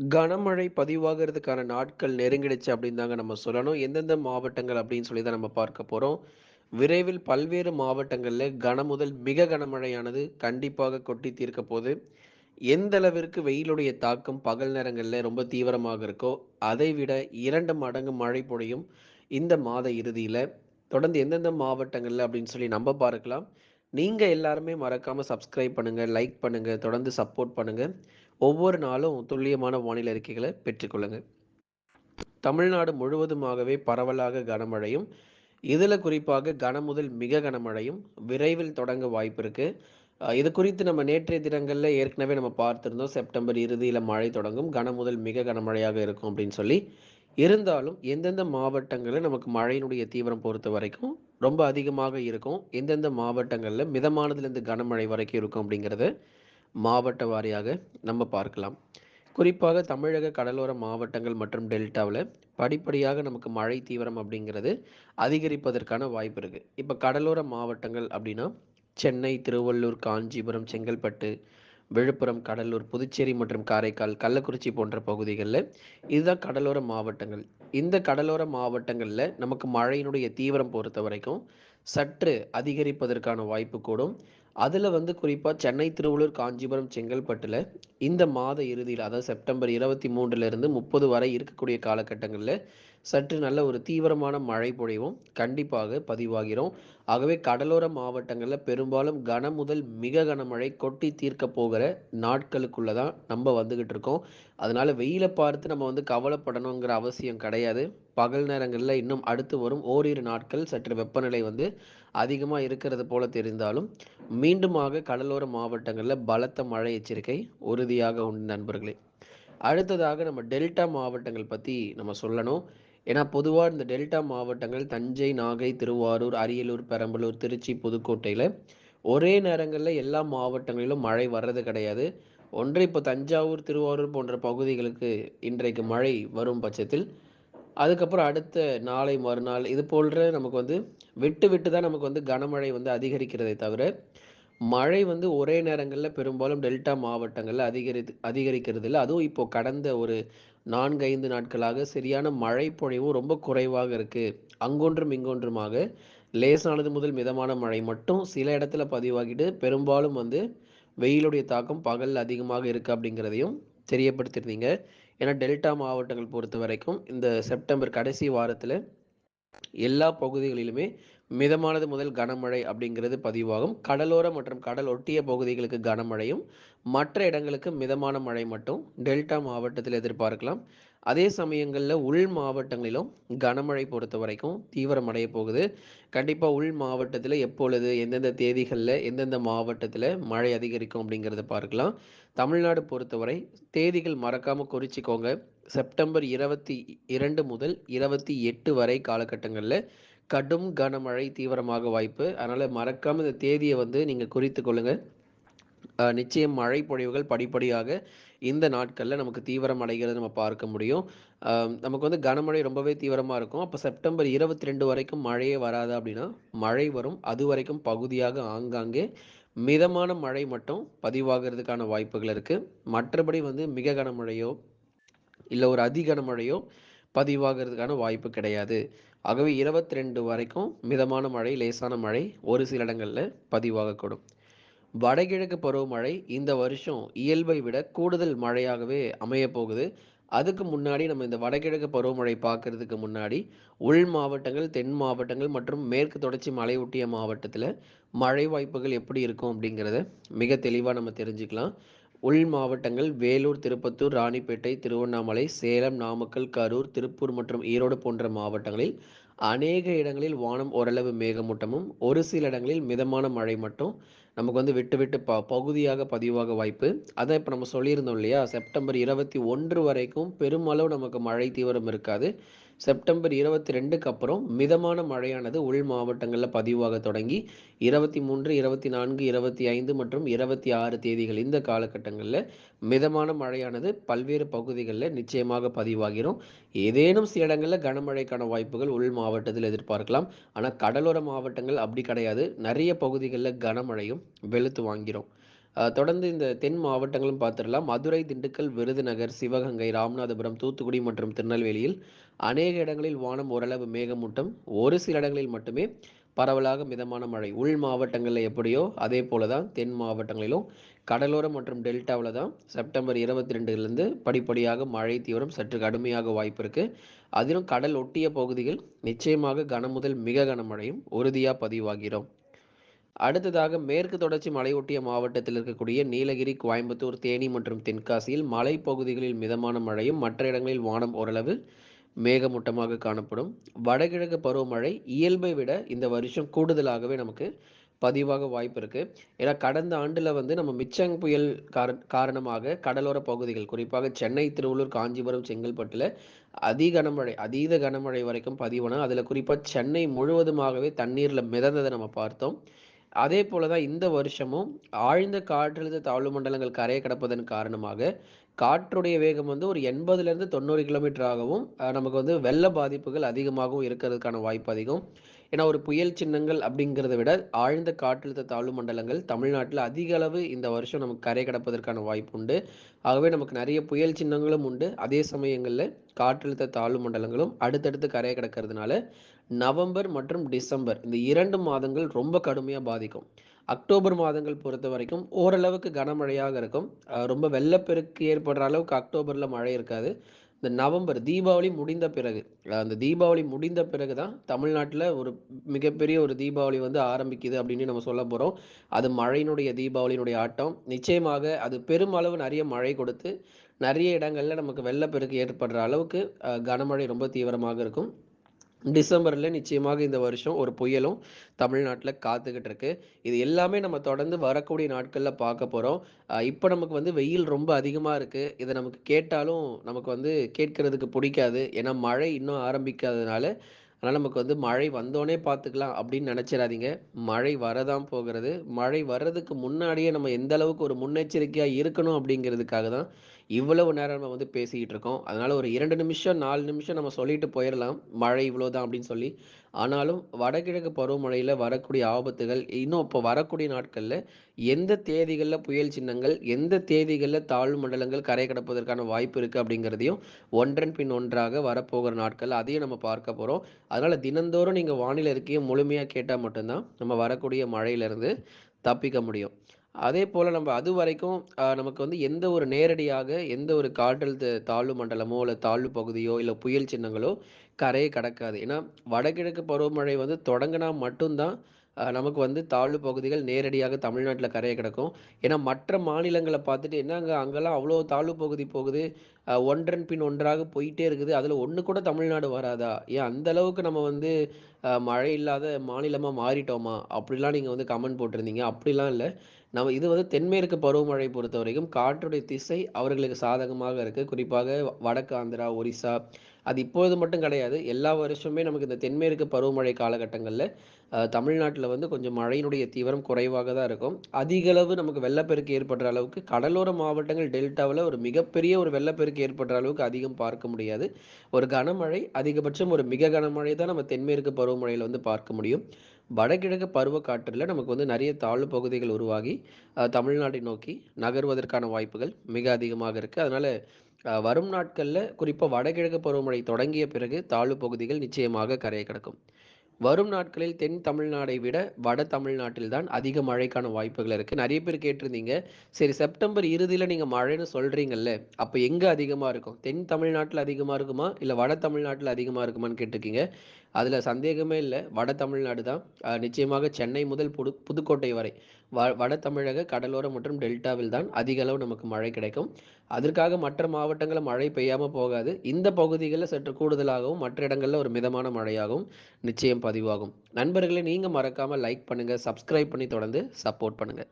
கனமழை பதிவாகிறதுக்கான நாட்கள் நெருங்கிடுச்சு அப்படின்னு தாங்க நம்ம சொல்லணும். எந்தெந்த மாவட்டங்கள் அப்படின்னு சொல்லி தான் நம்ம பார்க்க போகிறோம் விரைவில் பல்வேறு மாவட்டங்களில் கன முதல் மிக கனமழையானது கண்டிப்பாக கொட்டி தீர்க்க போது. எந்த அளவிற்கு வெயிலுடைய தாக்கம் பகல் நேரங்களில் ரொம்ப தீவிரமாக இருக்கோ, அதை விட இரண்டு மடங்கு மழை பொழியும் இந்த மாத இறுதியில் தொடர்ந்து எந்தெந்த மாவட்டங்களில் அப்படின்னு சொல்லி நம்ம பார்க்கலாம். நீங்கள் எல்லாருமே மறக்காமல் சப்ஸ்கிரைப் பண்ணுங்கள் லைக் பண்ணுங்கள் தொடர்ந்து சப்போர்ட் பண்ணுங்கள் ஒவ்வொரு நாளும் துல்லியமான வானிலை அறிக்கைகளை பெற்றுக்கொள்ளுங்கள் தமிழ்நாடு முழுவதுமாகவே பரவலாக கனமழையும், இதில் குறிப்பாக கன முதல் மிக கனமழையும் விரைவில் தொடங்க வாய்ப்பு இருக்குது இது குறித்து நம்ம நேற்றைய தினங்களில் ஏற்கனவே நம்ம பார்த்துருந்தோம் செப்டம்பர் இறுதியில் மழை தொடங்கும். கன முதல் மிக கனமழையாக இருக்கும் அப்படின்னு சொல்லி. இருந்தாலும் எந்தெந்த மாவட்டங்களில் நமக்கு மழையினுடைய தீவிரம் பொறுத்த வரைக்கும் ரொம்ப அதிகமாக இருக்கும். எந்தெந்த மாவட்டங்களில் மிதமானதுலேருந்து கனமழை வரைக்கும் இருக்கும் அப்படிங்கிறது மாவட்ட வாரியாக நம்ம பார்க்கலாம். குறிப்பாக தமிழக கடலோர மாவட்டங்கள் மற்றும் டெல்டாவில் படிப்படியாக நமக்கு மழை தீவிரம் அப்படிங்கிறது அதிகரிப்பதற்கான வாய்ப்பு இருக்குது இப்போ கடலோர மாவட்டங்கள் அப்படின்னா, சென்னை, திருவள்ளூர், காஞ்சிபுரம், செங்கல்பட்டு, விழுப்புரம், கடலூர், புதுச்சேரி மற்றும் காரைக்கால், கள்ளக்குறிச்சி போன்ற பகுதிகளில் இதுதான் கடலோர மாவட்டங்கள். இந்த கடலோர மாவட்டங்களில் நமக்கு மழையினுடைய தீவிரம் பொறுத்த வரைக்கும் சற்று அதிகரிப்பதற்கான வாய்ப்பு கூடும். அதில் வந்து குறிப்பாக சென்னை, திருவள்ளூர், காஞ்சிபுரம், செங்கல்பட்டில் இந்த மாத இறுதியில் அதாவது செப்டம்பர் 23லிருந்து 30 வரை இருக்கக்கூடிய காலகட்டங்களில் சற்று நல்ல ஒரு தீவிரமான மழை பொழிவும் கண்டிப்பாக பதிவாகிறோம் ஆகவே கடலோர மாவட்டங்களில் பெரும்பாலும் கன முதல் மிக கனமழை கொட்டி தீர்க்க போகிற நாட்களுக்குள்ள தான் நம்ம வந்துக்கிட்டு இருக்கோம். அதனால் வெயிலை பார்த்து நம்ம வந்து கவலைப்படணுங்கிற அவசியம் கிடையாது. பகல் நேரங்களில் இன்னும் அடுத்து வரும் ஓரிரு நாட்கள் சற்று வெப்பநிலை வந்து அதிகமாக இருக்கிறது போல தெரிந்தாலும், மீண்டுமாக கடலோர மாவட்டங்களில் பலத்த மழை எச்சரிக்கை உறுதியாக உண்டு நண்பர்களே. அடுத்ததாக நம்ம டெல்டா மாவட்டங்கள் பற்றி நம்ம சொல்லணும். ஏன்னா பொதுவா இந்த டெல்டா மாவட்டங்கள் தஞ்சை, நாகை, திருவாரூர், அரியலூர், பெரம்பலூர், திருச்சி, புதுக்கோட்டையில ஒரே நேரங்களில் எல்லா மாவட்டங்களிலும் மழை வர்றது கிடையாது. ஒன்று இப்போ தஞ்சாவூர், திருவாரூர் போன்ற பகுதிகளுக்கு இன்றைக்கு மழை வரும் பட்சத்தில், அதுக்கப்புறம் அடுத்த நாளை மறுநாள் இது போன்ற நமக்கு வந்து விட்டு விட்டு தான் நமக்கு வந்து கனமழை வந்து அதிகரிக்கிறதே தவிர, மழை வந்து ஒரே நேரங்களில் பெரும்பாலும் டெல்டா மாவட்டங்களில் அதிகரித்து அதிகரிக்கிறது இல்லை அதுவும் இப்போ கடந்த ஒரு 4, 5 நாட்களாக சரியான மழை பொழிவும் ரொம்ப குறைவாக இருக்குது அங்கொன்றும், இங்கொன்றுமாக லேசானது முதல் மிதமான மழை மட்டும் சில இடத்துல பதிவாகிட்டு, பெரும்பாலும் வந்து வெயிலுடைய தாக்கம் பகல் அதிகமாக இருக்குது அப்படிங்கிறதையும் தெரியப்படுத்தியிருந்தீங்க. ஏன்னா டெல்டா மாவட்டங்கள் பொறுத்த வரைக்கும் இந்த செப்டம்பர் கடைசி வாரத்தில் எல்லா பகுதிகளிலுமே மிதமானது முதல் கனமழை அப்படிங்கிறது பதிவாகும். கடலோர மற்றும் கடல் ஒட்டிய பகுதிகளுக்கு கனமழையும், மற்ற இடங்களுக்கு மிதமான மழை மட்டும் டெல்டா மாவட்டத்தில் எதிர்பார்க்கலாம். அதே சமயங்களில் உள் மாவட்டங்களிலும் கனமழை பொறுத்த வரைக்கும் தீவிரமடைய போகுது. கண்டிப்பாக உள் மாவட்டத்தில் எப்பொழுது, எந்தெந்த தேதிகளில் எந்தெந்த மாவட்டத்தில் மழை அதிகரிக்கும் அப்படிங்கிறத பார்க்கலாம். தமிழ்நாடு பொறுத்தவரை தேதிகள் மறக்காமல் குறிச்சிக்கோங்க செப்டம்பர் 22 முதல் 28 வரை காலகட்டங்களில் கடும் கனமழை தீவிரமாக வாய்ப்பு. அதனால் மறக்காம இந்த தேதியை வந்து நீங்கள் குறித்து கொள்ளுங்கள் நிச்சயம் மழை பொழிவுகள் படிப்படியாக இந்த நாட்களில் நமக்கு தீவிரம் அடைகிறத நம்ம பார்க்க முடியும். நமக்கு வந்து கனமழை ரொம்பவே தீவிரமாக இருக்கும். அப்போ செப்டம்பர் 22 வரைக்கும் மழையே வராது அப்படின்னா, மழை வரும். அது வரைக்கும் பகுதியாக ஆங்காங்கே மிதமான மழை மட்டும் பதிவாகிறதுக்கான வாய்ப்புகள் இருக்குது மற்றபடி வந்து மிக கனமழையோ, இல்லை ஒரு அதிகனமழையோ பதிவாகிறதுக்கான வாய்ப்பு கிடையாது. ஆகவே 22 வரைக்கும் மிதமான மழை, லேசான மழை ஒரு சில இடங்களில் பதிவாகக்கூடும். வடகிழக்கு பருவமழை இந்த வருஷம் இயல்பை விட கூடுதல் மழையாகவே அமையப் போகுது. அதுக்கு முன்னாடி நம்ம இந்த வடகிழக்கு பருவமழை பார்க்கறதுக்கு முன்னாடி, உள் மாவட்டங்கள், தென் மாவட்டங்கள் மற்றும் மேற்கு தொடர்ச்சி மலையூட்டிய மாவட்டத்தில் மழை வாய்ப்புகள் எப்படி இருக்கும் அப்படிங்கிறத மிக தெளிவாக நம்ம தெரிஞ்சுக்கலாம். உள் மாவட்டங்கள் வேலூர், திருப்பத்தூர், ராணிப்பேட்டை, திருவண்ணாமலை, சேலம், நாமக்கல், கரூர், திருப்பூர் மற்றும் ஈரோடு போன்ற மாவட்டங்களில் அநேக இடங்களில் வானம் ஓரளவு மேகமூட்டமும், ஒரு சில இடங்களில் மிதமான மழை மட்டும் நமக்கு வந்து விட்டு விட்டு ப பகுதியாக பதிவாக வாய்ப்பு. அதான் இப்போ நம்ம சொல்லியிருந்தோம் இல்லையா? செப்டம்பர் 21 வரைக்கும் பெருமளவு நமக்கு மழை தீவிரம் இருக்காது. செப்டம்பர் 22க்கு அப்புறம் மிதமான மழையானது உள் மாவட்டங்களில் பதிவாக தொடங்கி 23, 24, 25 மற்றும் 26 தேதிகள் இந்த காலகட்டங்களில் மிதமான மழையானது பல்வேறு பகுதிகளில் நிச்சயமாக பதிவாகிறோம் ஏதேனும் சில இடங்களில் கனமழைக்கான வாய்ப்புகள் உள் மாவட்டத்தில் எதிர்பார்க்கலாம். ஆனால் கடலோர மாவட்டங்கள் அப்படி கிடையாது. நிறைய பகுதிகளில் கனமழையும் வெளுத்து வாங்கிறோம் தொடர்ந்து இந்த தென் மாவட்டங்களும் பார்த்துடலாம். மதுரை, திண்டுக்கல், விருதுநகர், சிவகங்கை, ராமநாதபுரம், தூத்துக்குடி மற்றும் திருநெல்வேலியில் அநேக இடங்களில் வானம் ஓரளவு மேகமூட்டம். ஒரு சில இடங்களில் மட்டுமே பரவலாக மிதமான மழை. உள் மாவட்டங்களில் எப்படியோ அதே போல தான் தென் மாவட்டங்களிலும் கடலோரம் மற்றும் டெல்டாவில் தான் செப்டம்பர் 22லிருந்து படிப்படியாக மழை தீவிரம் சற்று கடுமையாக வாய்ப்பு இருக்கு. அதிலும் கடல் ஒட்டிய பகுதிகள் நிச்சயமாக கனமுதல் மிக கனமழையும் உறுதியாக பதிவாகிறோம் அடுத்ததாக மேற்கு தொடர்ச்சி மலையொட்டிய மாவட்டத்தில் இருக்கக்கூடிய நீலகிரி, கோயம்புத்தூர், தேனி மற்றும் தென்காசியில் மலைப்பகுதிகளில் மிதமான மழையும், மற்ற இடங்களில் வானம் ஓரளவு மேகமூட்டமாக காணப்படும். வடகிழக்கு பருவமழை இயல்பை விட இந்த வருஷம் கூடுதலாகவே நமக்கு பதிவாக வாய்ப்பு இருக்குது ஏன்னா கடந்த ஆண்டில் வந்து நம்ம மிச்சங் புயல் கார காரணமாக கடலோர பகுதிகள் குறிப்பாக சென்னை, திருவள்ளூர், காஞ்சிபுரம், செங்கல்பட்டில் அதி கனமழை அதீத கனமழை வரைக்கும் பதிவான அதில் குறிப்பாக சென்னை முழுவதுமாகவே தண்ணீரில் மிதந்ததை நம்ம பார்த்தோம். அதே போல தான் இந்த வருஷமும் ஆழ்ந்த காற்றழுத்த தாழ்வு மண்டலங்கள் கரையை கடப்பதன் காரணமாக காற்றுடைய வேகம் வந்து ஒரு 80லிருந்து 90 கிலோமீட்டர் ஆகவும் நமக்கு வந்து வெள்ள பாதிப்புகள் அதிகமாகவும் இருக்கிறதுக்கான வாய்ப்பு அதிகம். ஏன்னா ஒரு புயல் சின்னங்கள் அப்படிங்கிறத விட ஆழ்ந்த காற்றழுத்த தாழ்வு மண்டலங்கள் தமிழ்நாட்டில் அதிக அளவு இந்த வருஷம் நமக்கு கரை கடப்பதற்கான வாய்ப்பு உண்டு. ஆகவே நமக்கு நிறைய புயல் சின்னங்களும் உண்டு. அதே சமயங்களில் காற்றழுத்த தாழ்வு மண்டலங்களும் அடுத்தடுத்து கரையை கிடக்கிறதுனால நவம்பர் மற்றும் டிசம்பர் இந்த இரண்டு மாதங்கள் ரொம்ப கடுமையாக பாதிக்கும். அக்டோபர் மாதங்கள் பொறுத்த வரைக்கும் ஓரளவுக்கு கனமழையாக இருக்கும். ரொம்ப வெள்ளப்பெருக்கு ஏற்படுற அளவுக்கு அக்டோபரில் மழை இருக்காது. இந்த நவம்பர் தீபாவளி முடிந்த பிறகு அந்த தீபாவளி முடிந்த பிறகு தான் தமிழ்நாட்டில் ஒரு மிகப்பெரிய ஒரு தீபாவளி வந்து ஆரம்பிக்குது அப்படின்னு நம்ம சொல்லப் போகிறோம் அது மழையினுடைய தீபாவளியினுடைய ஆட்டம். நிச்சயமாக அது பெருமளவு நிறைய மழை கொடுத்து நிறைய இடங்களில் நமக்கு வெள்ளப்பெருக்கு ஏற்படுற அளவுக்கு கனமழை ரொம்ப தீவிரமாக இருக்கும். டிசம்பரில் நிச்சயமாக இந்த வருஷம் ஒரு புயலும் தமிழ்நாட்டில் காத்துக்கிட்டு இருக்கு. இது எல்லாமே நம்ம தொடர்ந்து வரக்கூடிய நாட்களில் பார்க்க போகிறோம் இப்போ நமக்கு வந்து வெயில் ரொம்ப அதிகமாக இருக்குது இதை நமக்கு கேட்டாலும் நமக்கு வந்து கேட்கறதுக்கு பிடிக்காது ஏன்னா மழை இன்னும் ஆரம்பிக்காததுனால அதனால் நமக்கு வந்து மழை வந்தோடனே பார்த்துக்கலாம் அப்படின்னு நினச்சிடாதீங்க மழை வரதான் போகிறது. மழை வர்றதுக்கு முன்னாடியே நம்ம எந்த அளவுக்கு ஒரு முன்னெச்சரிக்கையாக இருக்கணும் அப்படிங்கிறதுக்காக தான் இவ்வளவு நேரம் நம்ம வந்து பேசிக்கிட்டு இருக்கோம். அதனால ஒரு இரண்டு நிமிஷம், நாலு நிமிஷம் நம்ம சொல்லிட்டு போயிடலாம் மழை இவ்வளோதான் அப்படின்னு சொல்லி. ஆனாலும் வடகிழக்கு பருவமழையில் வரக்கூடிய ஆபத்துகள் இன்னும் இப்போ வரக்கூடிய நாட்களில் எந்த தேதிகளில் புயல் சின்னங்கள், எந்த தேதிகளில் தாழ்வு மண்டலங்கள் கரை கடப்பதற்கான வாய்ப்பு இருக்குது அப்படிங்கிறதையும் ஒன்றன் பின் ஒன்றாக வரப்போகிற நாட்கள் அதையும் நம்ம பார்க்க போகிறோம் அதனால் தினந்தோறும் நீங்கள் வானிலை இருக்கையும் முழுமையாக கேட்டால் மட்டும்தான் நம்ம வரக்கூடிய மழையிலிருந்து தப்பிக்க முடியும். அதே போல் நம்ம அது வரைக்கும் நமக்கு வந்து எந்த ஒரு நேரடியாக எந்த ஒரு காற்றல் தாழ்வு மண்டலமோ, இல்லை தாழ்வு பகுதியோ, இல்லை புயல் சின்னங்களோ கரையை கடக்காது. ஏன்னா வடகிழக்கு பருவமழை வந்து தொடங்கினா மட்டும்தான் நமக்கு வந்து தாழ்வு பகுதிகள் நேரடியாக தமிழ்நாட்டில் கரையை கிடக்கும் ஏன்னா மற்ற மாநிலங்களை பார்த்துட்டு என்னங்க அங்கெல்லாம் அவ்வளோ தாழ்வு பகுதி போகுது. ஒன்றன் பின் ஒன்றாக போயிட்டே இருக்குது. அதில் ஒன்று கூட தமிழ்நாடு வராதா? ஏன் அந்த அளவுக்கு நம்ம வந்து மழை இல்லாத மாநிலமாக மாறிட்டோமா? அப்படிலாம் நீங்கள் வந்து கமெண்ட் போட்டிருந்தீங்க. அப்படிலாம் இல்லை நம்ம இது வந்து தென்மேற்கு பருவமழை பொறுத்த வரைக்கும் காற்றுடைய திசை அவர்களுக்கு சாதகமாக இருக்குது குறிப்பாக வடக்கு ஆந்திரா, ஒரிசா அது இப்பொழுது மட்டும் கிடையாது. எல்லா வருஷமுமே நமக்கு இந்த தென்மேற்கு பருவமழை காலகட்டங்களில் தமிழ்நாட்டில் வந்து கொஞ்சம் மழையினுடைய தீவிரம் குறைவாக தான் இருக்கும். அதிகளவு நமக்கு வெள்ளப்பெருக்கு ஏற்படுற அளவுக்கு கடலோர மாவட்டங்கள் டெல்டாவில் ஒரு மிகப்பெரிய ஒரு வெள்ளப்பெருக்கு ஏற்படுற அளவுக்கு அதிகம் பார்க்க முடியாது. ஒரு கனமழை அதிகபட்சம் ஒரு மிக கனமழை தான் நம்ம தென்மேற்கு பருவமழையில் வந்து பார்க்க முடியும். வடகிழக்கு பருவக்காற்றில் நமக்கு வந்து நிறைய தாழ்வு பகுதிகள் உருவாகி தமிழ்நாட்டை நோக்கி நகர்வதற்கான வாய்ப்புகள் மிக அதிகமாக இருக்குது அதனால் வரும் நாட்களில் குறிப்பாக வடகிழக்கு பருவமழை தொடங்கிய பிறகு தாழ்வு பகுதிகள் நிச்சயமாக கரையை கிடக்கும் வரும் நாட்களில் தென் தமிழ்நாடை விட வட தமிழ்நாட்டில் தான் அதிக மழைக்கான வாய்ப்புகள் இருக்குது நிறைய பேர் கேட்டிருந்தீங்க. சரி செப்டம்பர் இறுதியில் நீங்கள் மழைன்னு சொல்கிறீங்கல்ல அப்போ எங்கே அதிகமாக இருக்கும்? தென் தமிழ்நாட்டில் அதிகமாக இருக்குமா? இல்லை வட தமிழ்நாட்டில் அதிகமாக இருக்குமான்னு கேட்டிருக்கீங்க. அதில் சந்தேகமே இல்லை வட தமிழ்நாடு தான். நிச்சயமாக சென்னை முதல் புது புதுக்கோட்டை வரை வ வட தமிழக கடலோரம் மற்றும் டெல்டாவில் தான் அதிக அளவு நமக்கு மழை கிடைக்கும். அதற்காக மற்ற மாவட்டங்களில் மழை பெய்யாமல் போகாது. இந்த பகுதிகளில் சற்று கூடுதலாகவும், மற்ற இடங்களில் ஒரு மிதமான மழையாகவும் நிச்சயம் பதிவாகும். நண்பர்களை நீங்கள் மறக்காமல் லைக் பண்ணுங்கள் சப்ஸ்கிரைப் பண்ணி தொடர்ந்து சப்போர்ட் பண்ணுங்கள்